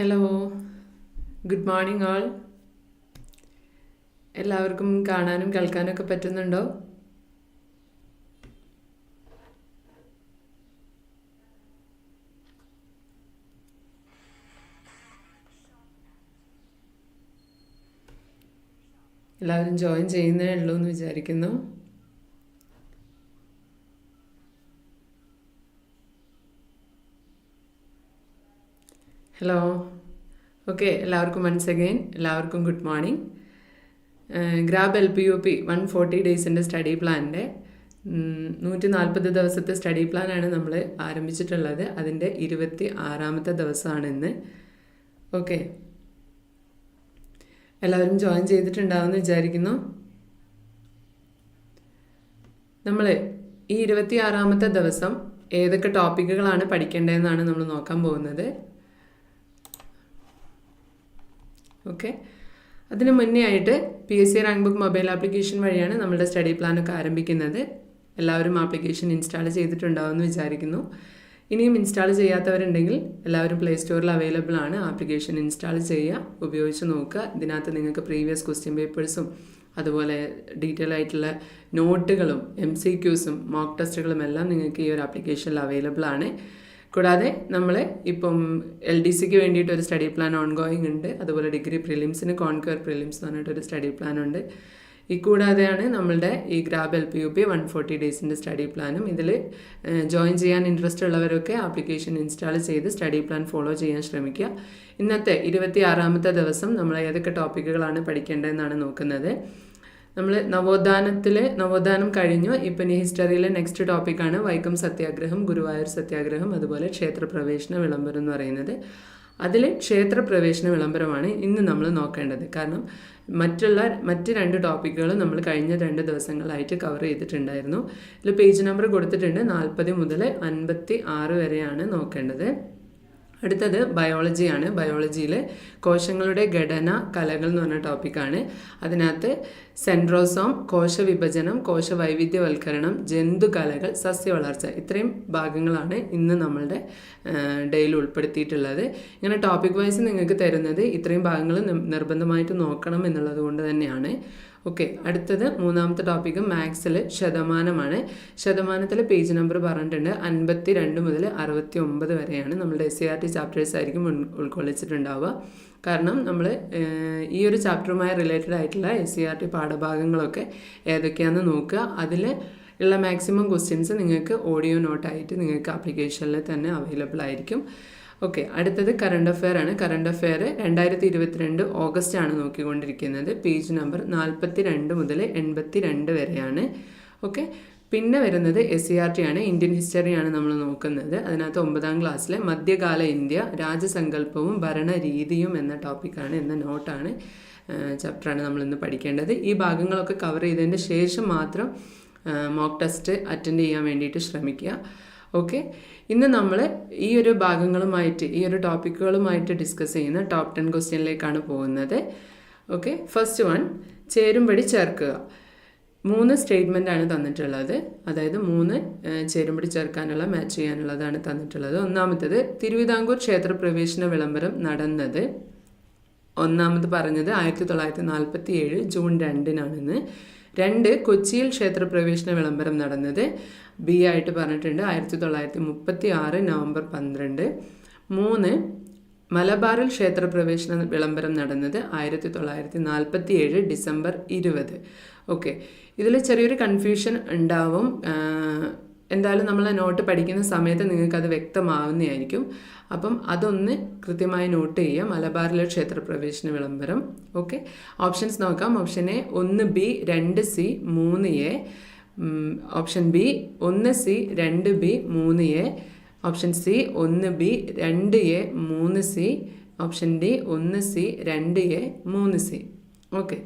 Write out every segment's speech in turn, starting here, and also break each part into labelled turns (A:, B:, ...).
A: Hello good morning all എല്ലാവർക്കും കാണാനും കേൾക്കാനും ഒക്കെ പറ്റുന്നുണ്ടോ? എല്ലാവരും ജോയിൻ ചെയ്യുന്നേ ഉള്ളൂ എന്ന് വിചാരിക്കുന്നു. ഹലോ ഓക്കെ എല്ലാവർക്കും വൺസ് അഗെയിൻ എല്ലാവർക്കും good morning grab L P U P one forty ഡേയ്സിന്റെ study പ്ലാനിന്റെ നൂറ്റി നാൽപ്പത് ദിവസത്തെ സ്റ്റഡി പ്ലാനാണ് നമ്മൾ ആരംഭിച്ചിട്ടുള്ളത്. അതിന്റെ ഇരുപത്തി ആറാമത്തെ ദിവസമാണ് ഇന്ന്. ഓക്കെ എല്ലാവരും ജോയിൻ ചെയ്തിട്ടുണ്ടാവുമെന്ന് വിചാരിക്കുന്നു. നമ്മൾ ഈ ഇരുപത്തി ആറാമത്തെ ദിവസം ഏതൊക്കെ ടോപ്പിക്കുകളാണ് പഠിക്കേണ്ടതെന്നാണ് നമ്മൾ നോക്കാൻ പോകുന്നത്. ഓക്കെ അതിന് മുന്നേ ആയിട്ട് P S C rank book mobile application വഴിയാണ് നമ്മുടെ സ്റ്റഡി പ്ലാനൊക്കെ ആരംഭിക്കുന്നത്. എല്ലാവരും ആപ്ലിക്കേഷൻ ഇൻസ്റ്റാൾ ചെയ്തിട്ടുണ്ടാവുമെന്ന് വിചാരിക്കുന്നു. ഇനിയും ഇൻസ്റ്റാൾ ചെയ്യാത്തവരുണ്ടെങ്കിൽ എല്ലാവരും പ്ലേ സ്റ്റോറിൽ അവൈലബിൾ ആണ്. ആപ്ലിക്കേഷൻ ഇൻസ്റ്റാൾ ചെയ്യുക ഉപയോഗിച്ച് നോക്കുക. ഇതിനകത്ത് നിങ്ങൾക്ക് പ്രീവിയസ് ക്വസ്റ്റ്യൻ പേപ്പേഴ്സും അതുപോലെ ഡീറ്റെയിൽ ആയിട്ടുള്ള നോട്ടുകളും എം സി ക്യൂസും മോക്ക് ടെസ്റ്റുകളും എല്ലാം നിങ്ങൾക്ക് ഈ ഒരു ആപ്ലിക്കേഷനിൽ അവൈലബിൾ ആണ്. കൂടാതെ നമ്മൾ ഇപ്പം എൽ ഡി സിക്ക് വേണ്ടിയിട്ട് ഒരു സ്റ്റഡി പ്ലാൻ ഓൺ ഗോയിങ് ഉണ്ട്. അതുപോലെ ഡിഗ്രി പ്രിലിംസിന് കോൺക്വയർ പ്രിലിംസ് എന്ന് പറഞ്ഞിട്ടൊരു സ്റ്റഡി പ്ലാൻ ഉണ്ട്. ഈ കൂടാതെയാണ് നമ്മളുടെ ഈ grab L P U P one forty ഡേയ്സിന്റെ study പ്ലാനും ഇതിൽ ജോയിൻ ചെയ്യാൻ ഇൻട്രസ്റ്റ് ഉള്ളവരൊക്കെ ആപ്ലിക്കേഷൻ ഇൻസ്റ്റാൾ ചെയ്ത് സ്റ്റഡി പ്ലാൻ ഫോളോ ചെയ്യാൻ ശ്രമിക്കുക. ഇന്നത്തെ ഇരുപത്തി ആറാമത്തെ ദിവസം നമ്മൾ ഏതൊക്കെ ടോപ്പിക്കുകളാണ് പഠിക്കേണ്ടതെന്നാണ് നോക്കുന്നത്. നമ്മൾ നവോത്ഥാനത്തിൽ നവോത്ഥാനം കഴിഞ്ഞു. ഇപ്പം ഇനി ഹിസ്റ്ററിയിലെ നെക്സ്റ്റ് ടോപ്പിക്കാണ് വൈക്കം സത്യാഗ്രഹം ഗുരുവായൂർ സത്യാഗ്രഹം അതുപോലെ ക്ഷേത്രപ്രവേശന വിളംബരം എന്ന് പറയുന്നത്. അതിൽ ക്ഷേത്രപ്രവേശന വിളംബരമാണ് ഇന്ന് നമ്മൾ നോക്കേണ്ടത്. കാരണം മറ്റുള്ള മറ്റ് രണ്ട് ടോപ്പിക്കുകൾ നമ്മൾ കഴിഞ്ഞ രണ്ട് ദിവസങ്ങളായിട്ട് കവർ ചെയ്തിട്ടുണ്ടായിരുന്നു. ഇതിൽ പേജ് നമ്പർ കൊടുത്തിട്ടുണ്ട്. നാൽപ്പത് മുതൽ അൻപത്തി ആറ് വരെയാണ് നോക്കേണ്ടത്. അടുത്തത് ബയോളജിയാണ് ബയോളജിയിൽ കോശങ്ങളുടെ ഘടന കലകൾ എന്ന് പറഞ്ഞ ടോപ്പിക്കാണ് അതിനകത്ത് സെൻട്രോസോം കോശവിഭജനം കോശവൈവിധ്യവൽക്കരണം ജന്തുകലകൾ സസ്യവളർച്ച ഇത്രയും ഭാഗങ്ങളാണ് ഇന്ന് നമ്മളുടെ ഡേയിൽ ഉൾപ്പെടുത്തിയിട്ടുള്ളത്. ഇങ്ങനെ ടോപ്പിക് വൈസ് നിങ്ങൾക്ക് തരുന്നത് ഇത്രയും ഭാഗങ്ങൾ നിർബന്ധമായിട്ട് നോക്കണം എന്നുള്ളത് കൊണ്ട് തന്നെയാണ്. ഓക്കെ അടുത്തത് മൂന്നാമത്തെ ടോപ്പിക്ക് മാത്സിൽ ശതമാനമാണ്. ശതമാനത്തിൽ പേജ് നമ്പർ പറഞ്ഞിട്ടുണ്ട്. അൻപത്തി രണ്ട് മുതൽ അറുപത്തി ഒമ്പത് വരെയാണ് നമ്മുടെ S C R T chapters ആയിരിക്കും ഉൾക്കൊള്ളിച്ചിട്ടുണ്ടാവുക. കാരണം നമ്മൾ ഈ ഒരു ചാപ്റ്ററുമായി റിലേറ്റഡ് ആയിട്ടുള്ള എസ് സി ആർ ടി പാഠഭാഗങ്ങളൊക്കെ ഏതൊക്കെയാണെന്ന് നോക്കുക. അതിൽ ഉള്ള മാക്സിമം ക്വസ്റ്റ്യൻസ് നിങ്ങൾക്ക് ഓഡിയോ നോട്ടായിട്ട് നിങ്ങൾക്ക് ആപ്ലിക്കേഷനിൽ തന്നെ അവൈലബിൾ ആയിരിക്കും. ഓക്കെ അടുത്തത് കറണ്ട് അഫെയർ ആണ്. കറണ്ട് അഫെയർ രണ്ടായിരത്തി ഇരുപത്തിരണ്ട് ഓഗസ്റ്റ് ആണ് നോക്കിക്കൊണ്ടിരിക്കുന്നത്. പേജ് നമ്പർ നാൽപ്പത്തി രണ്ട് മുതൽ എൺപത്തി രണ്ട് വരെയാണ്. ഓക്കെ പിന്നെ വരുന്നത് എസ് സി ആർ ടി ആണ്. ഇന്ത്യൻ ഹിസ്റ്ററിയാണ് നമ്മൾ നോക്കുന്നത്. അതിനകത്ത് ഒമ്പതാം ക്ലാസ്സിലെ മധ്യകാല ഇന്ത്യ രാജസങ്കല്പവും ഭരണരീതിയും എന്ന ടോപ്പിക്കാണ് എന്ന നോട്ടാണ് ചാപ്റ്ററാണ് നമ്മൾ ഇന്ന് പഠിക്കേണ്ടത്. ഈ ഭാഗങ്ങളൊക്കെ കവർ ചെയ്തതിന് ശേഷം മാത്രം മോക്ക് ടെസ്റ്റ് അറ്റൻഡ് ചെയ്യാൻ വേണ്ടിയിട്ട് ശ്രമിക്കുക. ഓക്കെ ഇന്ന് നമ്മൾ ഈ ഒരു ഭാഗങ്ങളുമായിട്ട് ഈ ഒരു ടോപ്പിക്കുകളുമായിട്ട് ഡിസ്കസ് ചെയ്യുന്ന ടോപ്പ് ടെൻ ക്വസ്റ്റ്യനിലേക്കാണ് പോകുന്നത്. ഓക്കെ ഫസ്റ്റ് വൺ ചേരുംപടി ചേർക്കുക. മൂന്ന് സ്റ്റേറ്റ്മെന്റ് ആണ് തന്നിട്ടുള്ളത്. അതായത് മൂന്ന് ചേരുംപടി ചേർക്കാനുള്ള മാച്ച് ചെയ്യാനുള്ളതാണ് തന്നിട്ടുള്ളത്. ഒന്നാമത്തേത് തിരുവിതാംകൂർ ക്ഷേത്ര പ്രവേശന വിളംബരം നടന്നത്. ഒന്നാമത് പറഞ്ഞത് ആയിരത്തി തൊള്ളായിരത്തി നാൽപ്പത്തി ഏഴ് ജൂൺ രണ്ടിനാണെന്ന്. രണ്ട് കൊച്ചിയിൽ ക്ഷേത്രപ്രവേശന വിളംബരം നടന്നത് ബി ആയിട്ട് പറഞ്ഞിട്ടുണ്ട് ആയിരത്തി തൊള്ളായിരത്തി മുപ്പത്തി ആറ് നവംബർ പന്ത്രണ്ട്. മൂന്ന് മലബാറിൽ ക്ഷേത്രപ്രവേശന വിളംബരം നടന്നത് ആയിരത്തി തൊള്ളായിരത്തി നാൽപ്പത്തി ഏഴ് ഡിസംബർ ഇരുപത്. ഓക്കെ. ഇതിൽ ചെറിയൊരു കൺഫ്യൂഷൻ ഉണ്ടാവും. എന്തായാലും നമ്മൾ നോട്ട് പഠിക്കുന്ന സമയത്ത് നിങ്ങൾക്കത് വ്യക്തമാവുന്നതായിരിക്കും. അപ്പം അതൊന്ന് കൃത്യമായി നോട്ട് ചെയ്യുക. മലബാറിലെ ക്ഷേത്രപ്രവേശന വിളംബരം. ഓക്കെ. ഓപ്ഷൻസ് നോക്കാം. ഓപ്ഷൻ എ ഒന്ന് ബി രണ്ട് സി മൂന്ന് എ. ഓപ്ഷൻ ബി ഒന്ന് സി രണ്ട് ബി മൂന്ന് എ. ഓപ്ഷൻ സി ഒന്ന് ബി രണ്ട് എ മൂന്ന് സി. ഓപ്ഷൻ ഡി ഒന്ന് സി രണ്ട് എ മൂന്ന് സി. ഓക്കെ.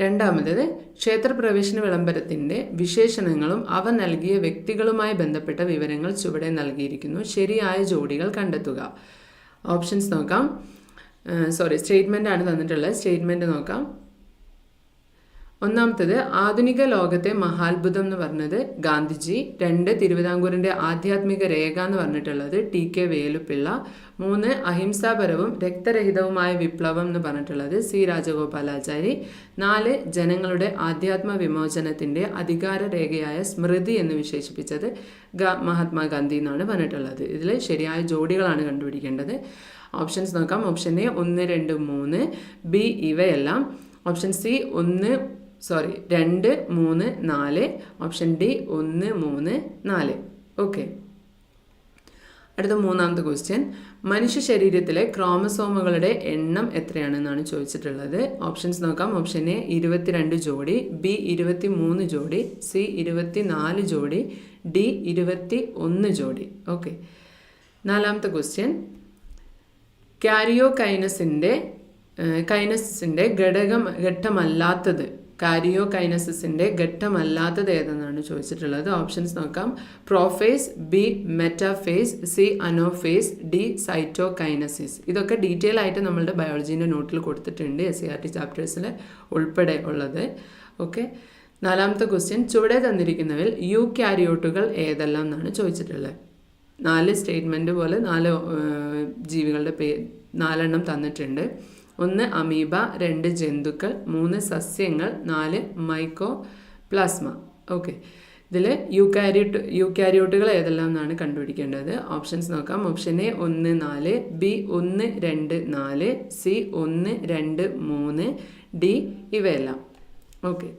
A: രണ്ടാമത് ക്ഷേത്രപ്രവേശന വിളംബരത്തിന്റെ വിശേഷണങ്ങളും അവ നൽകിയ വ്യക്തികളുമായി ബന്ധപ്പെട്ട വിവരങ്ങൾ ചുവടെ നൽകിയിരിക്കുന്നു. ശരിയായ ജോഡികൾ കണ്ടെത്തുക. ഓപ്ഷൻസ് നോക്കാം. സോറി സ്റ്റേറ്റ്മെന്റ് ആണ് തന്നിട്ടുള്ളത്. സ്റ്റേറ്റ്മെന്റ് നോക്കാം. ഒന്നാമത്തത് ആധുനിക ലോകത്തെ മഹാത്ഭുതം എന്ന് പറഞ്ഞത് ഗാന്ധിജി രണ്ട് തിരുവിതാംകൂറിന്റെ ആധ്യാത്മിക രേഖ എന്ന് പറഞ്ഞിട്ടുള്ളത് ടി കെ വേലുപ്പിള്ള മൂന്ന് അഹിംസാപരവും രക്തരഹിതവുമായ വിപ്ലവം എന്ന് പറഞ്ഞിട്ടുള്ളത് സി രാജഗോപാലാചാരി നാല് ജനങ്ങളുടെ ആധ്യാത്മ വിമോചനത്തിന്റെ അധികാര രേഖയായ സ്മൃതി എന്ന് വിശേഷിപ്പിച്ചത് മഹാത്മാഗാന്ധി എന്നാണ് പറഞ്ഞിട്ടുള്ളത്. ഇതിൽ ശരിയായ ജോഡികളാണ് കണ്ടുപിടിക്കേണ്ടത്. ഓപ്ഷൻസ് നോക്കാം. ഓപ്ഷൻ എ ഒന്ന് രണ്ട് മൂന്ന് ബി ഇവയെല്ലാം. ഓപ്ഷൻ സി ഒന്ന് സോറി രണ്ട് മൂന്ന് നാല് ഓപ്ഷൻ ഡി ഒന്ന് മൂന്ന് നാല്. ഓക്കെ അടുത്ത മൂന്നാമത്തെ ക്വസ്റ്റ്യൻ മനുഷ്യ ശരീരത്തിലെ ക്രോമസോമുകളുടെ എണ്ണം എത്രയാണെന്നാണ് ചോദിച്ചിട്ടുള്ളത്. ഓപ്ഷൻസ് നോക്കാം. ഓപ്ഷൻ എ ഇരുപത്തിരണ്ട് ജോഡി. ബി ഇരുപത്തി മൂന്ന് ജോഡി. സി ഇരുപത്തി നാല് ജോഡി. ഡി ഇരുപത്തി ഒന്ന് ജോഡി. ഓക്കെ നാലാമത്തെ ക്വസ്റ്റ്യൻ കാരിയോ കൈനസിന്റെ കൈനസിന്റെ ഘടകം ഘട്ടമല്ലാത്തത് കാരിയോ കൈനസിന്റെ ഘട്ടമല്ലാത്തത് ഏതെന്നാണ് ചോദിച്ചിട്ടുള്ളത്. ഓപ്ഷൻസ് നോക്കാം. Prophase B metaphase C anaphase D cytokinesis ഇതൊക്കെ ഡീറ്റെയിൽ ആയിട്ട് നമ്മളുടെ ബയോളജീന്റെ നോട്ടിൽ കൊടുത്തിട്ടുണ്ട് എസ് സി ആർ ടി ചാപ്റ്റേഴ്സിൽ ഉൾപ്പെടെ ഉള്ളത്. ഓക്കെ നാലാമത്തെ ക്വസ്റ്റ്യൻ ചുവടെ തന്നിരിക്കുന്നവർ യു കാരിയോട്ടുകൾ ഏതെല്ലാം എന്നാണ് ചോദിച്ചിട്ടുള്ളത്. നാല് സ്റ്റേറ്റ്മെന്റ് പോലെ നാല് ജീവികളുടെ പേ നാലെണ്ണം തന്നിട്ടുണ്ട്. ഒന്ന് അമീബ രണ്ട് ജന്തുക്കൾ മൂന്ന് സസ്യങ്ങൾ നാല് മൈക്കോ പ്ലാസ്മ. ഓക്കെ. ഇതിൽ യൂക്കാരിയോട്ട് യൂക്കാരിയോട്ടുകൾ ഏതെല്ലാം എന്നാണ് കണ്ടുപിടിക്കേണ്ടത്? ഓപ്ഷൻസ് നോക്കാം. ഓപ്ഷൻ എ ഒന്ന് നാല് ബി ഒന്ന് രണ്ട് നാല് സി ഒന്ന് രണ്ട് മൂന്ന് ഡി ഇവയെല്ലാം. ഓക്കെ.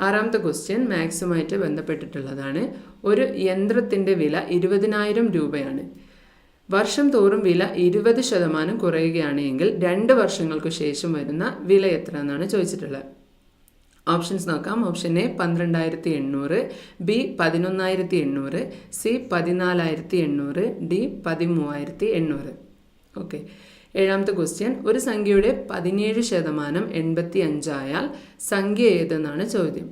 A: ആറാമത്തെ ക്വസ്റ്റ്യൻ മാത്സുമായിട്ട് ബന്ധപ്പെട്ടിട്ടുള്ളതാണ്. ഒരു യന്ത്രത്തിന്റെ വില ഇരുപതിനായിരം രൂപയാണ്. വർഷം തോറും വില ഇരുപത് ശതമാനം കുറയുകയാണ് എങ്കിൽ രണ്ട് വർഷങ്ങൾക്ക് ശേഷം വരുന്ന വില എത്ര എന്നാണ് ചോദിച്ചിട്ടുള്ളത്. ഓപ്ഷൻസ് നോക്കാം. ഓപ്ഷൻ എ പന്ത്രണ്ടായിരത്തി എണ്ണൂറ് ബി പതിനൊന്നായിരത്തി എണ്ണൂറ് സി പതിനാലായിരത്തി എണ്ണൂറ് ഡി പതിമൂവായിരത്തി എണ്ണൂറ്. ഓക്കെ. ഏഴാമത്തെ ക്വസ്റ്റ്യൻ ഒരു സംഖ്യയുടെ പതിനേഴ് ശതമാനം എൺപത്തി അഞ്ചായാൽ സംഖ്യ ഏതെന്നാണ് ചോദ്യം.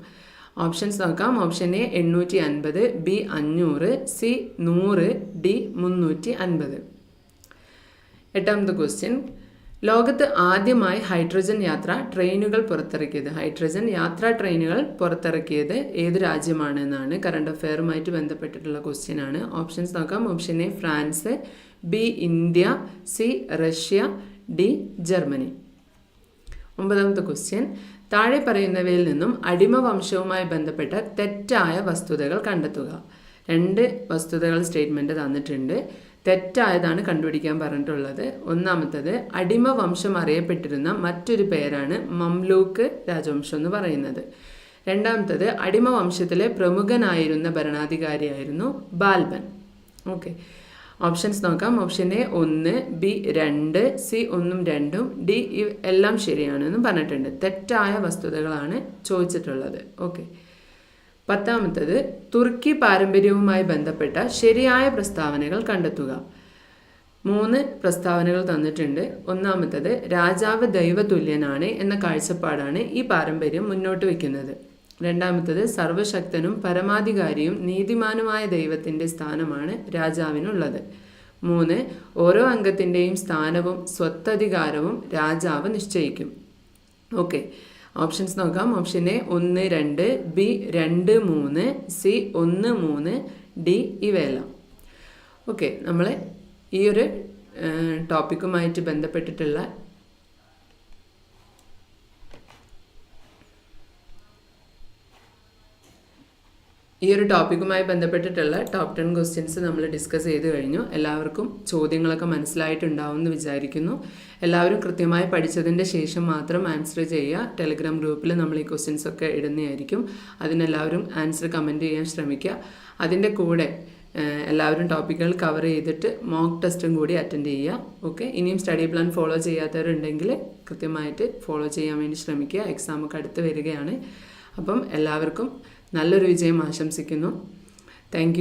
A: ഓപ്ഷൻസ് നോക്കാം. ഓപ്ഷൻ എ എണ്ണൂറ്റി അൻപത് ബി അഞ്ഞൂറ് സി നൂറ് ഡി മുന്നൂറ്റി അൻപത് എട്ടാമത്തെ ക്വസ്റ്റ്യൻ ലോകത്ത് ആദ്യമായി ഹൈഡ്രജൻ യാത്ര ട്രെയിനുകൾ പുറത്തിറക്കിയത്. ഹൈഡ്രജൻ യാത്രാ ട്രെയിനുകൾ പുറത്തിറക്കിയത് ഏത് രാജ്യമാണ് എന്നാണ് കറണ്ട് അഫെയറുമായിട്ട് ബന്ധപ്പെട്ടിട്ടുള്ള ക്വസ്റ്റ്യൻ ആണ്. ഓപ്ഷൻസ് നോക്കാം. Option A France B India C Russia D Germany. ഒമ്പതാമത്തെ ക്വസ്റ്റ്യൻ താഴെ പറയുന്നവയിൽ നിന്നും അടിമ വംശവുമായി ബന്ധപ്പെട്ട തെറ്റായ വസ്തുതകൾ കണ്ടെത്തുക. രണ്ട് വസ്തുതകൾ സ്റ്റേറ്റ്മെന്റ് തന്നിട്ടുണ്ട്. തെറ്റായതാണ് കണ്ടുപിടിക്കാൻ പറഞ്ഞിട്ടുള്ളത്. ഒന്നാമത്തത് അടിമ വംശം അറിയപ്പെട്ടിരുന്ന മറ്റൊരു പേരാണ് മംലൂക്ക് രാജവംശം എന്ന് പറയുന്നത്. രണ്ടാമത്തത് അടിമ വംശത്തിലെ പ്രമുഖനായിരുന്ന ഭരണാധികാരിയായിരുന്നു ബാൽബൻ. ഓക്കെ ഓപ്ഷൻസ് നോക്കാം. ഓപ്ഷൻ എ ഒന്ന് ബി രണ്ട് സി ഒന്നും രണ്ടും ഡി എല്ലാം ശരിയാണെന്നും പറഞ്ഞിട്ടുണ്ട്. തെറ്റായ വസ്തുതകളാണ് ചോദിച്ചിട്ടുള്ളത്. ഓക്കെ പത്താമത്തത് തുർക്കി പാരമ്പര്യവുമായി ബന്ധപ്പെട്ട ശരിയായ പ്രസ്താവനകൾ കണ്ടെത്തുക. മൂന്ന് പ്രസ്താവനകൾ തന്നിട്ടുണ്ട്. ഒന്നാമത്തത് രാജാവ് ദൈവതുല്യനാണ് എന്ന കാഴ്ചപ്പാടാണ് ഈ പാരമ്പര്യം മുന്നോട്ട് വയ്ക്കുന്നത്. രണ്ടാമത്തത് സർവശക്തനും പരമാധികാരിയും നീതിമാനുമായ ദൈവത്തിന്റെ സ്ഥാനമാണ് രാജാവിനുള്ളത്. മൂന്ന് ഓരോ അംഗത്തിന്റെയും സ്ഥാനവും സ്വത്തധികാരവും രാജാവ് നിശ്ചയിക്കും. ഓക്കെ. ഓപ്ഷൻസ് നോക്കാം. ഓപ്ഷൻ എ ഒന്ന് രണ്ട് ബി രണ്ട് മൂന്ന് സി ഒന്ന് മൂന്ന് ഡി ഇവയെല്ലാം. ഓക്കെ. നമ്മൾ ഈ ഒരു ടോപ്പിക്കുമായിട്ട് ബന്ധപ്പെട്ടിട്ടുള്ള ഈ ഒരു ടോപ്പിക്കുമായി ബന്ധപ്പെട്ടിട്ടുള്ള ടോപ്പ് ടെൻ ക്വസ്റ്റ്യൻസ് നമ്മൾ ഡിസ്കസ് ചെയ്ത് കഴിഞ്ഞു. എല്ലാവർക്കും ചോദ്യങ്ങളൊക്കെ മനസ്സിലായിട്ടുണ്ടാവും എന്ന് വിചാരിക്കുന്നു. എല്ലാവരും കൃത്യമായി പഠിച്ചതിന്റെ ശേഷം മാത്രം ആൻസർ ചെയ്യുക. ടെലിഗ്രാം ഗ്രൂപ്പിൽ നമ്മൾ ഈ ക്വസ്റ്റ്യൻസ് ഒക്കെ ഇടുന്നതായിരിക്കും. അതിനെല്ലാവരും ആൻസർ കമന്റ് ചെയ്യാൻ ശ്രമിക്കുക. അതിന്റെ കൂടെ എല്ലാവരും ടോപ്പിക്കുകൾ കവർ ചെയ്തിട്ട് മോക്ക് ടെസ്റ്റും കൂടി അറ്റൻഡ് ചെയ്യുക. ഓക്കെ ഇനിയും സ്റ്റഡി പ്ലാൻ ഫോളോ ചെയ്യാത്തവരുണ്ടെങ്കിൽ കൃത്യമായിട്ട് ഫോളോ ചെയ്യാൻ വേണ്ടി ശ്രമിക്കുക. എക്സാമൊക്കെ അടുത്ത് വരികയാണ്. അപ്പം എല്ലാവർക്കും നല്ലൊരു വിജയം ആശംസിക്കുന്നു. താങ്ക്